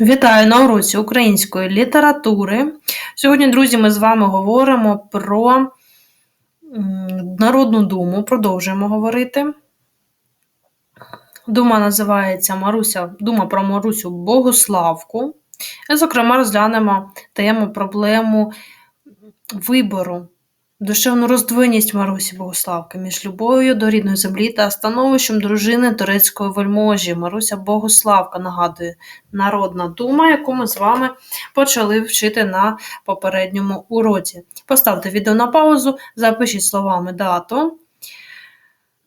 Вітаю на уроці української літератури. Сьогодні, друзі, ми з вами говоримо про Народну думу, продовжуємо говорити. Дума називається Маруся, Дума про Марусю Богославку. І, зокрема, розглянемо тему, проблему вибору Душевну роздвоєність Марусі Богославки між любов'ю до рідної землі та становищем дружини турецької вельможі. Маруся Богославка нагадує народна дума, яку ми з вами почали вчити на попередньому уроці. Поставте відео на паузу, запишіть словами дату,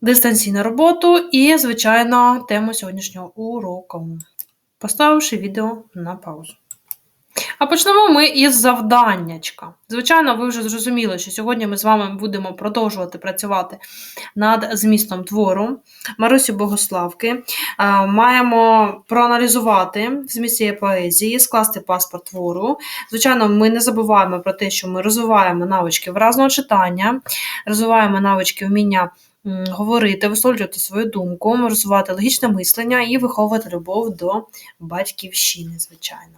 дистанційну роботу і, звичайно, тему сьогоднішнього уроку. Поставивши відео на паузу. А почнемо ми із завданнячка. Звичайно, ви вже зрозуміли, що сьогодні ми з вами будемо продовжувати працювати над змістом твору Марусі Богославки. Маємо проаналізувати зміст цієї поезії, скласти паспорт твору. Звичайно, ми не забуваємо про те, що ми розвиваємо навички виразного читання, розвиваємо навички вміння. Говорити, висловлювати свою думку, розвивати логічне мислення і виховувати любов до батьківщини, звичайно.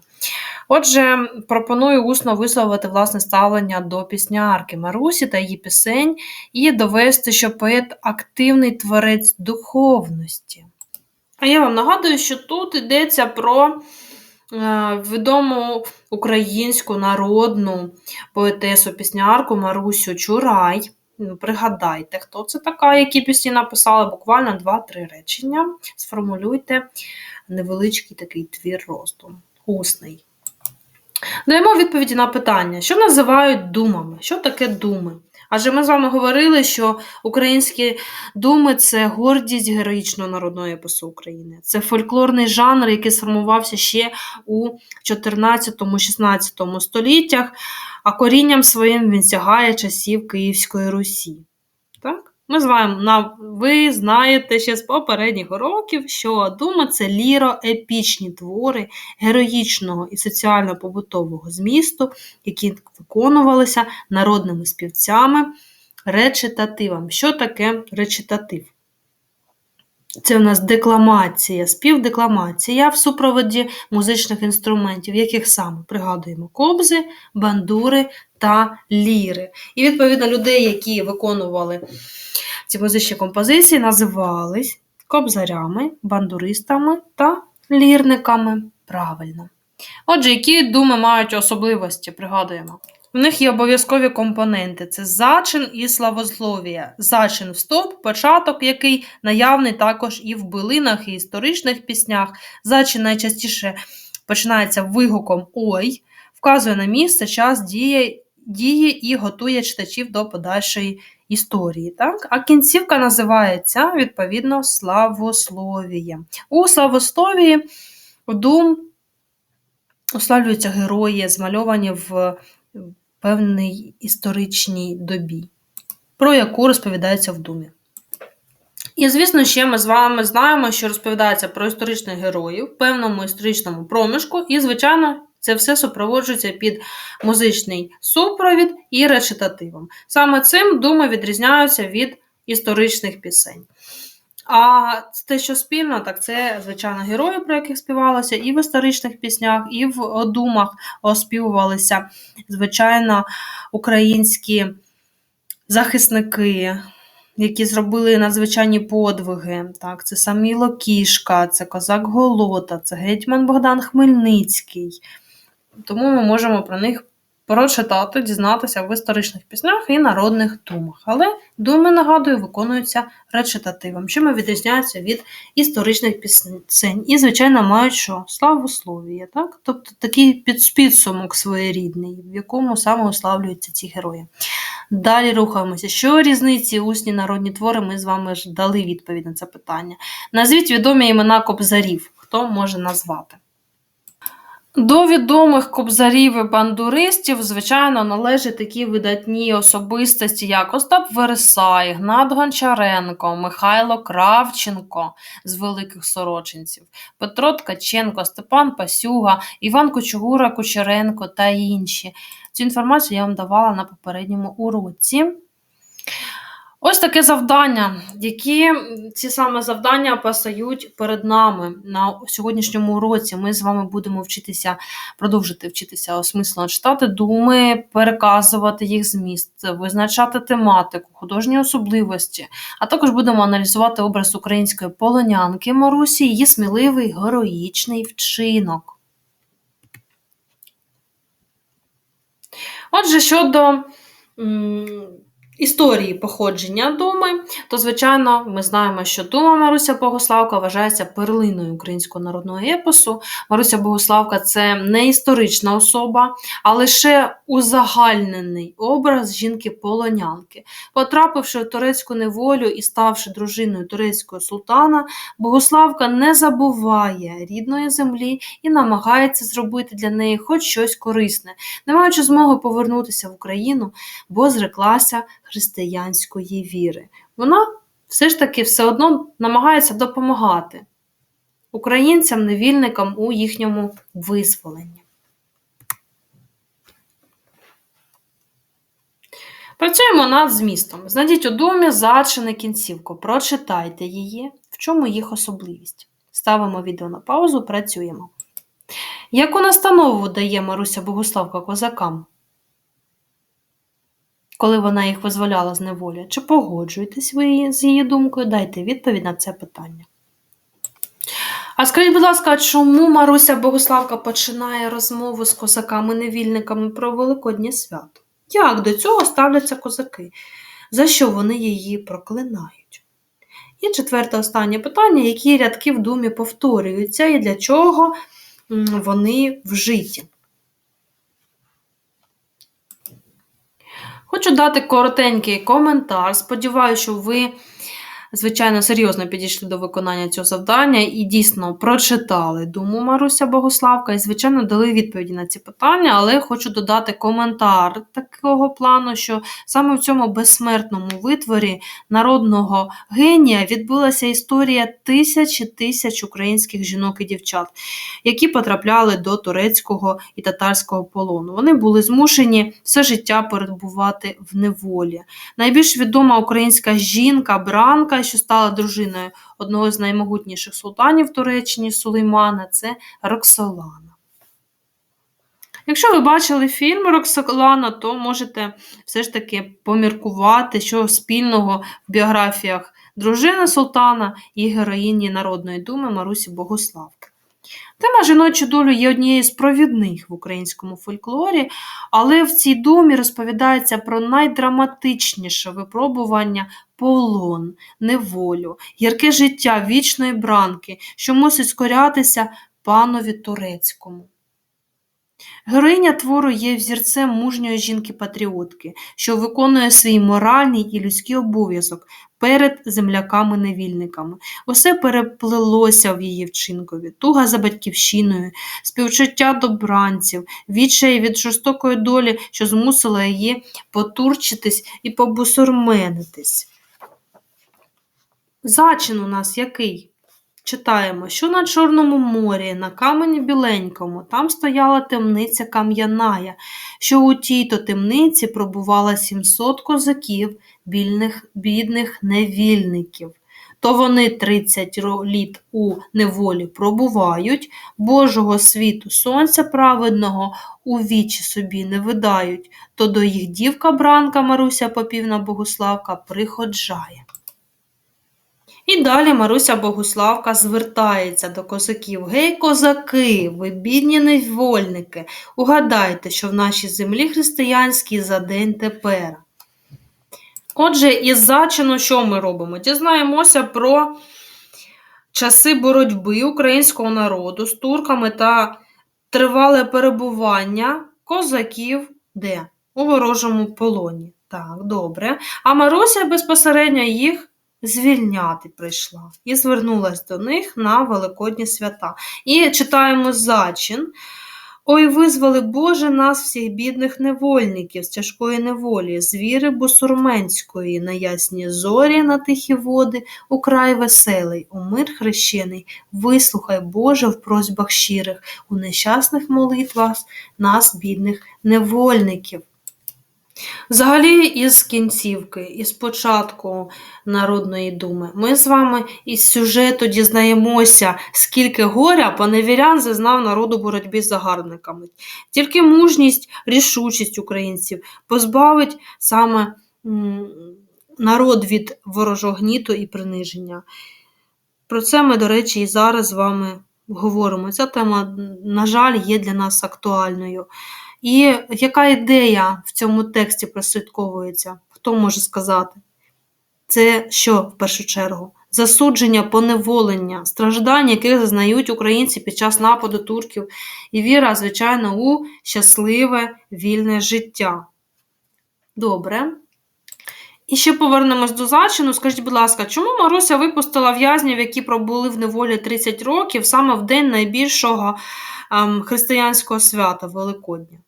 Отже, пропоную усно висловити власне ставлення до піснярки Марусі та її пісень і довести, що поет активний творець духовності. А я вам нагадую, що тут йдеться про е, відому українську народну поетесу піснярку Марусю Чурай. Ну, пригадайте, хто це така, які пісні написали, буквально 2-3 речення. Сформулюйте невеличкий такий твір роздум, усний. Даємо відповіді на питання, що називають думами? Що таке думи? Адже ми з вами говорили, що українські думи це гордість героїчного народного епосу України. Це фольклорний жанр, який сформувався ще у 14-16 століттях, а корінням своїм він сягає часів Київської Русі. Ми з вами, ви знаєте ще з попередніх уроків, що дума це ліро-епічні твори героїчного і соціально-побутового змісту, які виконувалися народними співцями речитативом. Що таке речитатив? Це у нас декламація, співдекламація в супроводі музичних інструментів, яких саме пригадуємо кобзи, бандури та ліри. І, відповідно, людей, які виконували ці музичні композиції, називались кобзарями, бандуристами та лірниками. Правильно. Отже, які думи мають особливості, пригадуємо. В них є обов'язкові компоненти: це зачин і славословія. Зачин вступ, початок, який наявний також і в билинах, і історичних піснях. Зачин найчастіше починається вигуком Ой, вказує на місце, час діє, діє і готує читачів до подальшої історії. Так? А кінцівка називається, відповідно, славословіє. У славословії дум уславлюються герої, змальовані в певній історичній добі, про яку розповідається в думі. І, звісно, ще ми з вами знаємо, що розповідається про історичних героїв в певному історичному проміжку, і, звичайно, це все супроводжується під музичний супровід і речитативом. Саме цим думи відрізняються від історичних пісень. А те, що спільно, так це, звичайно, герої, про яких співалося, і в історичних піснях, і в думах оспівувалися, звичайно, українські захисники, які зробили надзвичайні подвиги. Так, Це Саміло Кішка, це Козак Голота, це Гетьман Богдан Хмельницький. Тому ми можемо про них прочитати, дізнатися в історичних піснях і народних думах. Але думи, нагадую, виконуються речитативом, чим відрізняються від історичних пісень. І, звичайно, мають що? Славослов'я, так? Тобто такий підсумок своєрідний, в якому саме уславлюються ці герої. Далі рухаємося. Що різниці усні народні твори? Ми з вами ж дали відповідь на це питання. Назвіть відомі імена кобзарів. Хто може назвати? До відомих кобзарів і бандуристів, звичайно, належать такі видатні особистості, як Остап Вересай, Гнат Гончаренко, Михайло Кравченко з великих сорочинців, Петро Ткаченко, Степан Пасюга, Іван Кочугура Кучеренко та інші. Цю інформацію я вам давала на попередньому уроці. Ось таке завдання, які ці саме завдання постають перед нами на сьогоднішньому уроці. Ми з вами будемо вчитися, продовжити вчитися осмислено читати думи, переказувати їх зміст, визначати тематику, художні особливості, а також будемо аналізувати образ української полонянки Марусі, її сміливий героїчний вчинок. Отже, щодо історії походження думи, то, звичайно, ми знаємо, що дума Маруся Богославка вважається перлиною українського народного епосу. Маруся Богославка це не історична особа, а лише узагальнений образ жінки-полонянки. Потрапивши в турецьку неволю і ставши дружиною турецького султана, Богославка не забуває рідної землі і намагається зробити для неї хоч щось корисне, не маючи змоги повернутися в Україну, бо зреклася християнської віри. Вона все ж таки все одно намагається допомагати українцям, невільникам у їхньому визволенні. Працюємо над змістом. Знайдіть у домі зачини кінцівку, прочитайте її, в чому їх особливість. Ставимо відео на паузу, працюємо. Яку настанову дає Маруся Богославка козакам? коли вона їх визволяла з неволі? Чи погоджуєтесь ви з її думкою? Дайте відповідь на це питання. А скажіть, будь ласка, чому Маруся Богославка починає розмову з козаками-невільниками про Великоднє свято? Як до цього ставляться козаки? За що вони її проклинають? І четверте останнє питання: які рядки в думі повторюються і для чого вони вжиті? Хочу дати коротенький коментар. Сподіваюся, що ви звичайно, серйозно підійшли до виконання цього завдання і дійсно прочитали думу Маруся Богославка і, звичайно, дали відповіді на ці питання, але хочу додати коментар такого плану, що саме в цьому безсмертному витворі народного генія відбулася історія тисяч тисяч українських жінок і дівчат, які потрапляли до турецького і татарського полону. Вони були змушені все життя перебувати в неволі. Найбільш відома українська жінка, бранка що стала дружиною одного з наймогутніших султанів Туреччині Сулеймана, це Роксолана. Якщо ви бачили фільм Роксолана, то можете все ж таки поміркувати, що спільного в біографіях дружини султана і героїні Народної думи Марусі Богославки. Тема жіночу долю є однією з провідних в українському фольклорі, але в цій думі розповідається про найдраматичніше випробування полон, неволю, гірке життя вічної бранки, що мусить скорятися панові турецькому. Героїня твору є взірцем мужньої жінки-патріотки, що виконує свій моральний і людський обов'язок перед земляками-невільниками. Усе переплилося в її вчинкові, туга за батьківщиною, співчуття до бранців, відчай від жорстокої долі, що змусила її потурчитись і побусурменитись. Зачин у нас який? Читаємо, що на Чорному морі, на камені біленькому, там стояла темниця кам'яная, що у тій-то темниці пробувала 700 козаків, бідних, бідних невільників. То вони 30 літ у неволі пробувають, Божого світу сонця праведного у вічі собі не видають, то до їх дівка бранка Маруся Попівна Богославка приходжає. І далі Маруся Богуславка звертається до козаків. Гей, козаки, ви бідні невольники, угадайте, що в нашій землі християнській за день тепер. Отже, із зачину, що ми робимо? Дізнаємося про часи боротьби українського народу з турками та тривале перебування козаків де? У ворожому полоні. Так, добре. А Маруся безпосередньо їх звільняти прийшла і звернулась до них на Великодні свята. І читаємо зачин. Ой, визвали, Боже, нас, всіх бідних невольників з тяжкої неволі, з віри бусурменської, на ясні зорі, на тихі води, у край веселий, у мир хрещений, вислухай, Боже, в просьбах щирих, у нещасних молитвах нас, бідних невольників. Взагалі, із кінцівки, із початку Народної думи, ми з вами із сюжету дізнаємося, скільки горя поневірян зазнав народ у боротьбі з загарбниками. Тільки мужність, рішучість українців позбавить саме народ від ворожого гніту і приниження. Про це ми, до речі, і зараз з вами говоримо. Ця тема, на жаль, є для нас актуальною. І яка ідея в цьому тексті прослідковується? Хто може сказати? Це що в першу чергу? Засудження, поневолення, страждання, яких зазнають українці під час нападу турків, і віра, звичайно, у щасливе вільне життя. Добре. І ще повернемось до зачину. Скажіть, будь ласка, чому Маруся випустила в'язнів, які пробули в неволі 30 років, саме в день найбільшого ем, християнського свята Великодня?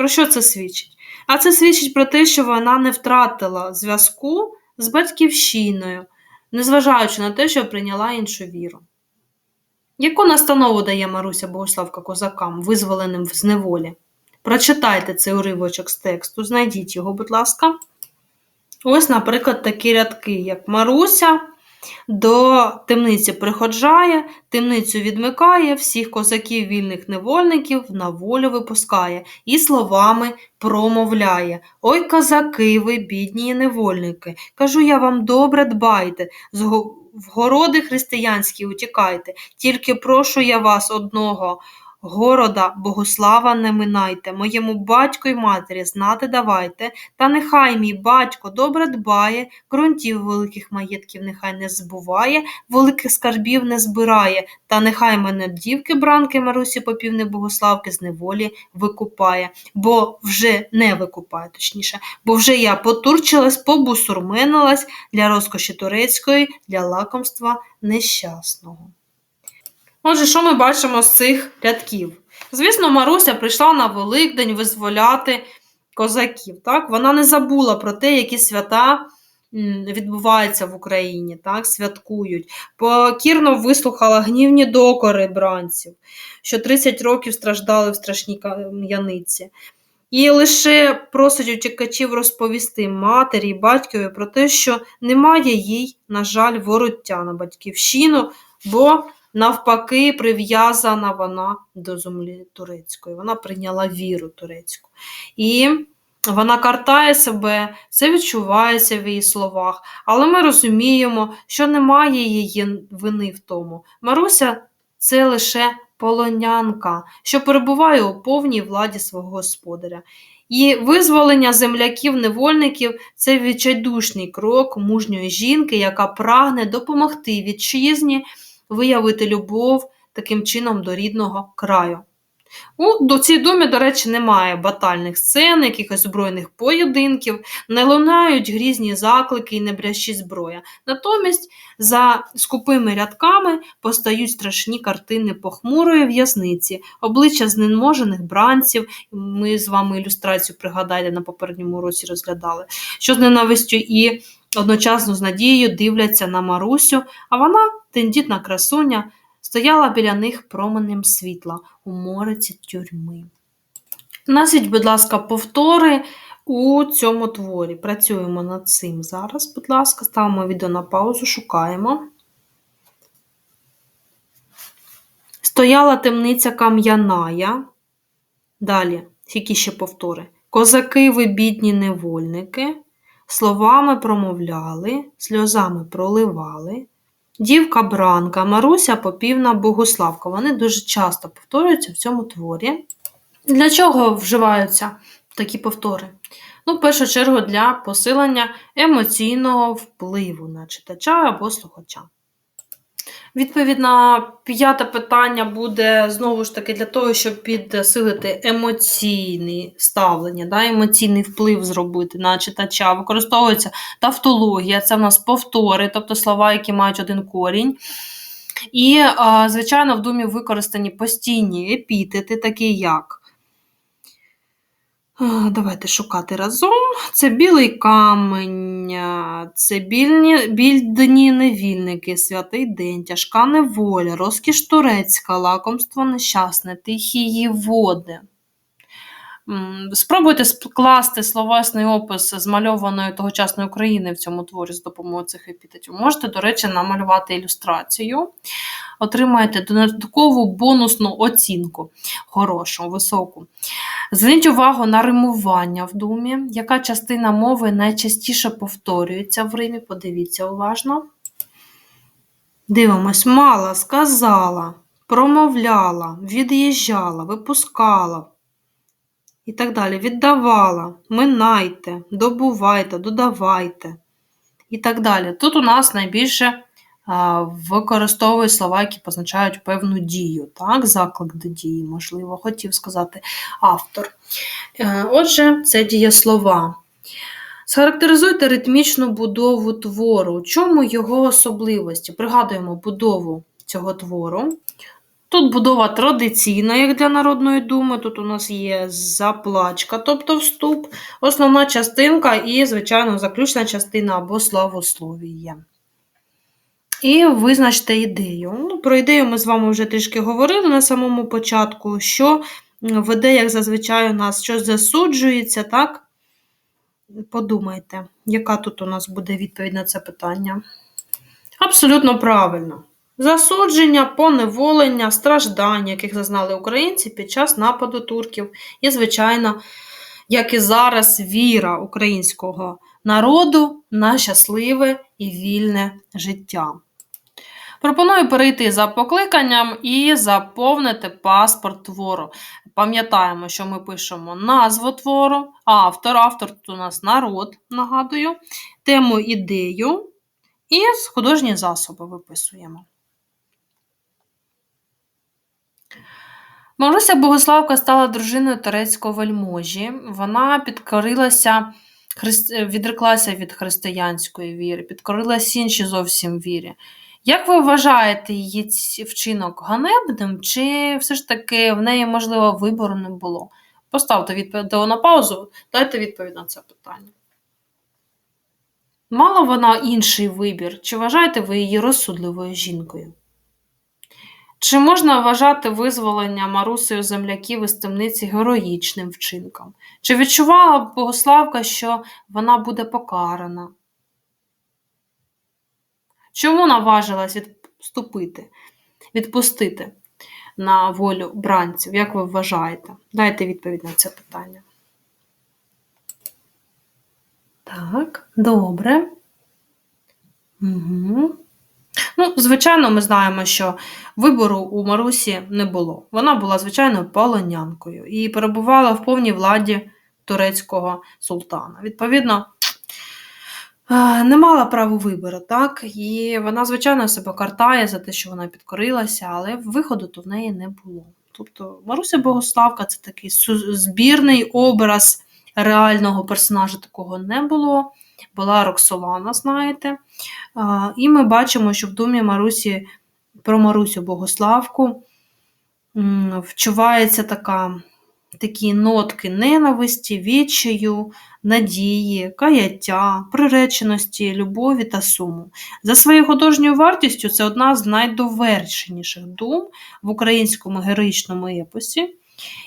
Про що це свідчить? А це свідчить про те, що вона не втратила зв'язку з батьківщиною, незважаючи на те, що прийняла іншу віру. Яку настанову дає Маруся Богославка козакам, визволеним з неволі? Прочитайте цей уривочок з тексту, знайдіть його, будь ласка. Ось, наприклад, такі рядки, як Маруся до темниці приходжає, темницю відмикає, всіх козаків вільних невольників на волю випускає і словами промовляє Ой, козаки, ви, бідні невольники, кажу я вам добре дбайте, з в городи християнські утікайте, тільки прошу я вас одного. Города Богослава не минайте, моєму батьку й матері знати давайте, та нехай мій батько добре дбає, ґрунтів великих маєтків нехай не збуває, великих скарбів не збирає, та нехай мене дівки бранки Марусі Попівни Богославки з неволі викупає, бо вже не викупає, точніше, бо вже я потурчилась, побусурменилась для розкоші турецької, для лакомства нещасного. Отже, що ми бачимо з цих рядків? Звісно, Маруся прийшла на Великдень визволяти козаків. Так? Вона не забула про те, які свята відбуваються в Україні, так? святкують. Покірно вислухала гнівні докори бранців, що 30 років страждали в страшній кам'яниці. І лише просить утікачів розповісти матері і батькові про те, що немає їй, на жаль, вороття на батьківщину, бо навпаки прив'язана вона до землі турецької. Вона прийняла віру турецьку. І вона картає себе, це відчувається в її словах, але ми розуміємо, що немає її вини в тому. Маруся це лише полонянка, що перебуває у повній владі свого господаря. І визволення земляків-невольників це відчайдушний крок мужньої жінки, яка прагне допомогти вітчизні виявити любов таким чином до рідного краю. У до цій думі, до речі, немає батальних сцен, якихось збройних поєдинків, не лунають грізні заклики і не брящі зброя. Натомість за скупими рядками постають страшні картини похмурої в'язниці, обличчя знеможених бранців. Ми з вами ілюстрацію пригадайте на попередньому році розглядали, що з ненавистю і одночасно з надією дивляться на Марусю, а вона, тендітна красуня, стояла біля них променем світла у мориці тюрми. Назвіть, будь ласка, повтори у цьому творі. Працюємо над цим зараз, будь ласка, ставимо відео на паузу, шукаємо. Стояла темниця кам'яная. Далі, які ще повтори. Козаки ви бідні невольники, словами промовляли, сльозами проливали. Дівка Бранка, Маруся Попівна Богуславка. Вони дуже часто повторюються в цьому творі. Для чого вживаються такі повтори? Ну, в першу чергу, для посилення емоційного впливу на читача або слухача. Відповідь на п'яте питання буде знову ж таки для того, щоб підсилити емоційне ставлення, да, емоційний вплив зробити на читача. Використовується тавтологія, це в нас повтори, тобто слова, які мають один корінь. І, звичайно, в думі використані постійні епітети, такі як. Давайте шукати разом. Це білий камень, це більні, більдні невільники, святий день, тяжка неволя, розкіш турецька, лакомство нещасне, тихі її води. Спробуйте скласти словесний опис змальованої тогочасної України в цьому творі з допомогою цих епітетів. Можете, до речі, намалювати ілюстрацію. Отримаєте додаткову бонусну оцінку, хорошу, високу. Зверніть увагу на римування в думі, яка частина мови найчастіше повторюється в Римі. Подивіться уважно. Дивимось, мала, сказала, промовляла, від'їжджала, випускала і так далі. Віддавала, минайте, добувайте, додавайте і так далі. Тут у нас найбільше використовують слова, які позначають певну дію, так? заклик до дії, можливо, хотів сказати автор. Е, Отже, це дієслова. Схарактеризуйте ритмічну будову твору. Чому його особливості? Пригадуємо будову цього твору. Тут будова традиційна, як для народної думи. Тут у нас є заплачка, тобто вступ, основна частинка і, звичайно, заключна частина або славословіє. І визначте ідею. Ну, Про ідею ми з вами вже трішки говорили на самому початку, що веде, як зазвичай, у нас щось засуджується, так? Подумайте, яка тут у нас буде відповідь на це питання? Абсолютно правильно. Засудження, поневолення, страждання, яких зазнали українці під час нападу турків, і, звичайно, як і зараз, віра українського народу на щасливе і вільне життя. Пропоную перейти за покликанням і заповнити паспорт твору. Пам'ятаємо, що ми пишемо назву твору, автор, автор тут у нас народ, нагадую, тему ідею і художні засоби виписуємо. Маруся Богославка стала дружиною турецького вельможі. Вона підкорилася, відреклася від християнської віри, підкорилася іншій зовсім вірі. Як ви вважаєте її вчинок ганебним, чи все ж таки в неї, можливо, вибору не було? Поставте відповідь на паузу, дайте відповідь на це питання. Мала вона інший вибір, чи вважаєте ви її розсудливою жінкою? Чи можна вважати визволення Марусею земляків із темниці героїчним вчинком? Чи відчувала Богославка, що вона буде покарана? Чому наважилась відступити, відпустити на волю бранців? Як ви вважаєте? Дайте відповідь на це питання. Так, добре. Угу. Ну, звичайно, ми знаємо, що вибору у Марусі не було. Вона була звичайною полонянкою і перебувала в повній владі турецького султана. Відповідно, не мала права вибору, так? І вона, звичайно, себе картає за те, що вона підкорилася, але виходу то в неї не було. Тобто Маруся Богославка це такий збірний образ реального персонажа такого не було. Була Роксолана, знаєте. І ми бачимо, що в домі Марусі про Марусю Богославку вчувається така такі нотки ненависті, відчаю, надії, каяття, приреченості, любові та суму. За своєю художньою вартістю це одна з найдовершеніших дум в українському героїчному епосі.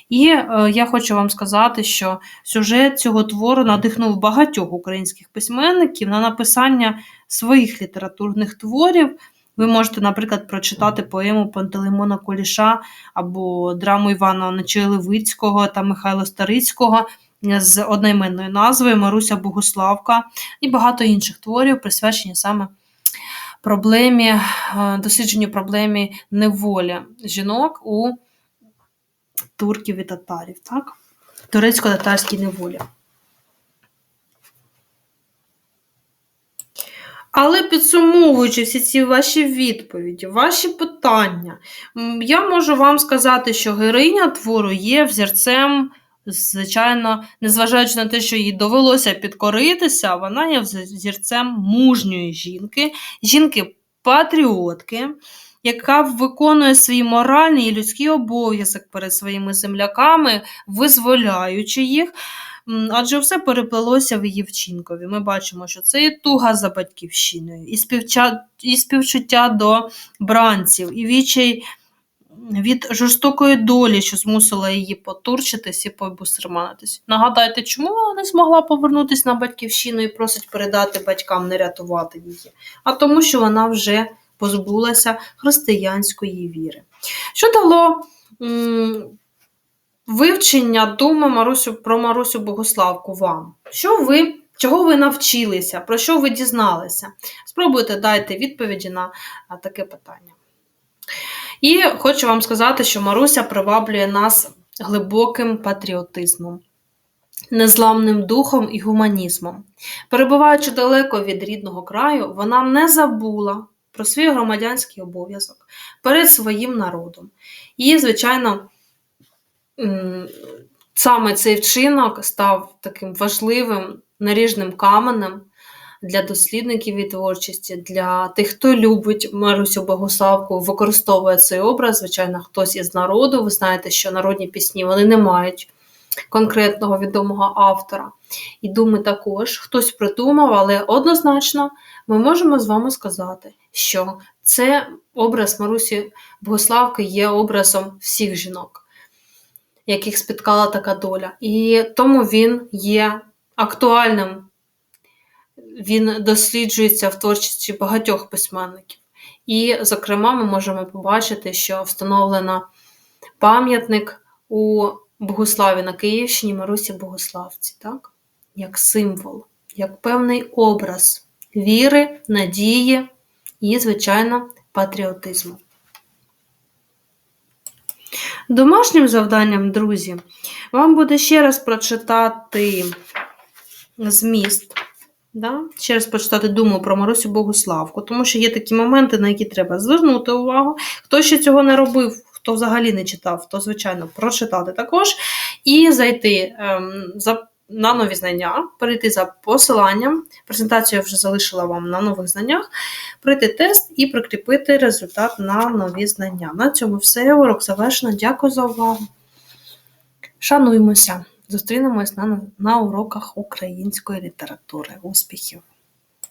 І е, я хочу вам сказати, що сюжет цього твору надихнув багатьох українських письменників на написання своїх літературних творів. Ви можете, наприклад, прочитати поему Пантелеймона Коліша або драму Івана Нечоєлевицького та Михайла Старицького з одноіменною назвою Маруся Богославка і багато інших творів, присвячені саме проблемі, е, дослідженню проблемі неволі жінок у турків і татарів, так? Турецько-татарській неволі. Але підсумовуючи всі ці ваші відповіді, ваші питання, я можу вам сказати, що героїня твору є взірцем, звичайно, незважаючи на те, що їй довелося підкоритися, вона є взірцем мужньої жінки, жінки-патріотки, яка виконує свій моральний і людський обов'язок перед своїми земляками, визволяючи їх. Адже все переплелося в її вчинкові. Ми бачимо, що це і туга за батьківщиною, і співча... і співчуття до бранців, і вічай від жорстокої долі, що змусила її потурчитись і побустерманитись. Нагадайте, чому вона не змогла повернутися на батьківщину і просить передати батькам не рятувати її? А тому, що вона вже позбулася християнської віри. Що дало вивчення думи Марусю, про Марусю Богославку вам? Що ви, чого ви навчилися? Про що ви дізналися? Спробуйте дайте відповіді на таке питання. І хочу вам сказати, що Маруся приваблює нас глибоким патріотизмом, незламним духом і гуманізмом. Перебуваючи далеко від рідного краю, вона не забула про свій громадянський обов'язок перед своїм народом. І, звичайно, саме цей вчинок став таким важливим наріжним каменем для дослідників і творчості, для тих, хто любить Марусю Богославку, використовує цей образ. Звичайно, хтось із народу. Ви знаєте, що народні пісні вони не мають конкретного відомого автора. І думи також хтось придумав, але однозначно ми можемо з вами сказати, що це образ Марусі Богославки є образом всіх жінок, яких спіткала така доля. І тому він є актуальним він досліджується в творчості багатьох письменників. І, зокрема, ми можемо побачити, що встановлено пам'ятник у Богославі на Київщині Марусі Богославці, так? як символ, як певний образ віри, надії і, звичайно, патріотизму. Домашнім завданням, друзі, вам буде ще раз прочитати зміст Да? Ще раз почитати думу про Марусю Богославку, тому що є такі моменти, на які треба звернути увагу. Хто ще цього не робив, хто взагалі не читав, то, звичайно, прочитати також. І зайти ем, за, на нові знання, перейти за посиланням. Презентацію я вже залишила вам на нових знаннях, пройти тест і прикріпити результат на нові знання. На цьому все. Урок завершено. Дякую за увагу. Шануймося! Зустрінемось на, на уроках української літератури. Успіхів!